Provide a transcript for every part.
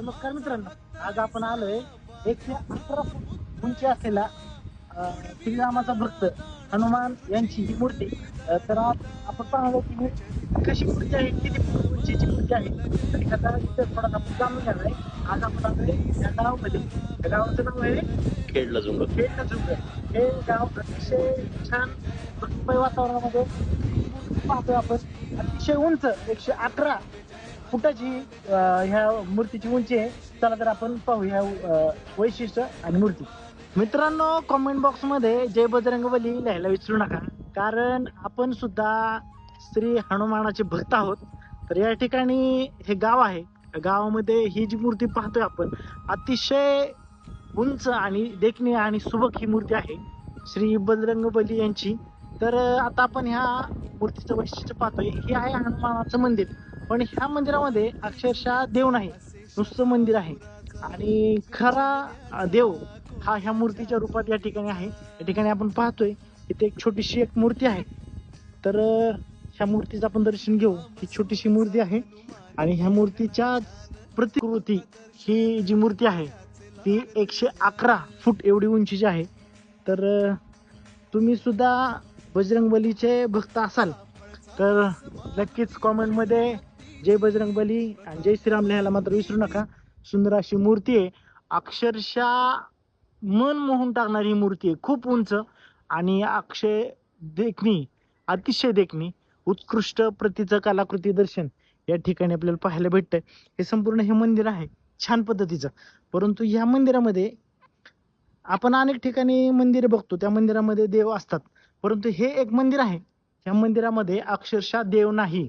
नमस्कार मित्रांनो आज आपण आलोय एकशे अकरा फूट उंची असलेला श्रीरामाचा भक्त हनुमान यांची ही मूर्ती. तर आज आपण पाहणार की ही कशी मूर्ती आहे किती उंचीची मूर्ती आहे तर एखादा इथं थोडासा आपण जाणून घेणार आहे. आज आपण आलोय या गावामध्ये. त्या गावाचं नाव आहे खेळला जुंग खेड झुंग हे गाव अतिशय छान भक्तिमय वातावरणामध्ये पाहतोय आपण. अतिशय उंच एकशे अकरा फुटाची ह्या मूर्तीची उंची आहे. चला तर आपण पाहूया वैशिष्ट्य आणि मूर्ती. मित्रांनो कॉमेंट बॉक्समध्ये जय बजरंगबली लिहायला विसरू नका. कारण आपण सुद्धा श्री हनुमानाचे भक्त आहोत. तर या ठिकाणी हे गाव आहे. गावामध्ये ही जी मूर्ती पाहतोय आपण अतिशय उंच आणि देखणी आणि सुबक ही मूर्ती आहे. श्री बजरंगबली यांची. तर आता आपण ह्या मूर्तीचं वैशिष्ट्य पाहतोय. हे आहे हनुमानाचं मंदिर. पण ह्या मंदिरामध्ये अक्षरशः देव नाही. नुसतं मंदिर आहे. आणि खरा देव हा ह्या मूर्तीच्या रूपात या ठिकाणी आहे. या ठिकाणी आपण पाहतोय इथे एक छोटीशी एक मूर्ती आहे. तर ह्या मूर्तीचं आपण दर्शन घेऊ. ही छोटीशी मूर्ती आहे. आणि ह्या मूर्तीच्या प्रतिकृती ही जी मूर्ती आहे ती एकशे अकरा फूट एवढी उंचीची आहे. तर तुम्ही सुद्धा बजरंगबलीचे भक्त असाल तर नक्कीच कॉमेंटमध्ये जय बजरंगबली आणि जय श्रीराम लिहायला मात्र विसरू नका. सुंदर अशी मूर्ती आहे. अक्षरशः मन मोहून टाकणारी ही मूर्ती आहे. खूप उंच आणि अक्षय देखणी अतिशय देखणी उत्कृष्ट प्रतीचं कलाकृती दर्शन या ठिकाणी आपल्याला पाहायला भेटतंय. हे संपूर्ण हे मंदिर आहे. छान पद्धतीचं. परंतु ह्या मंदिरामध्ये आपण अनेक ठिकाणी मंदिरे बघतो. त्या मंदिरामध्ये देव असतात. परंतु हे एक मंदिर आहे. या मंदिरामध्ये अक्षरशः देव नाही.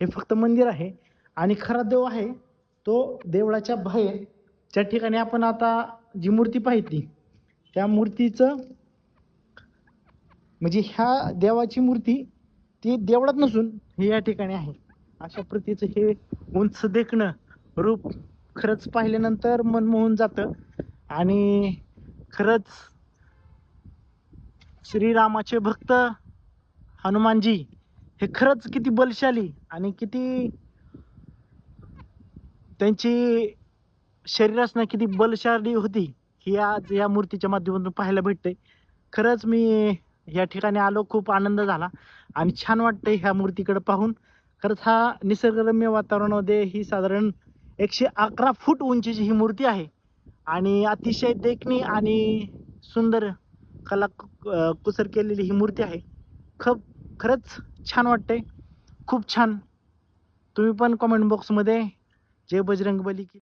हे फक्त मंदिर आहे. आणि खरा देव आहे तो देवळाच्या बाहेर ज्या ठिकाणी आपण आता जी मूर्ती पाहिली त्या मूर्तीचं म्हणजे ह्या देवाची मूर्ती ती देवळात नसून हे या ठिकाणी आहे. अशा प्रतीचं हे उंच देखणं रूप खरंच पाहिल्यानंतर मन मोहून जातं. आणि खरंच श्रीरामाचे भक्त हनुमानजी हे खरंच किती बलशाली आणि किती त्यांची शरीरासनं किती बलशाली होती ही आज या मूर्तीच्या माध्यमातून पाहायला भेटते खरंच मी या ठिकाणी आलो खूप आनंद झाला आणि छान वाटतंय ह्या मूर्तीकडे पाहून. खरंच हा निसर्गरम्य वातावरणामध्ये ही साधारण एकशे अकरा फूट उंचीची ही मूर्ती आहे. आणि अतिशय देखणी आणि सुंदर कला कुसर केलेली ही मूर्ती आहे. खप खरंच छान वाटतंय. खूप छान. तुम्ही पण कॉमेंट बॉक्समध्ये जय बजरंगबली की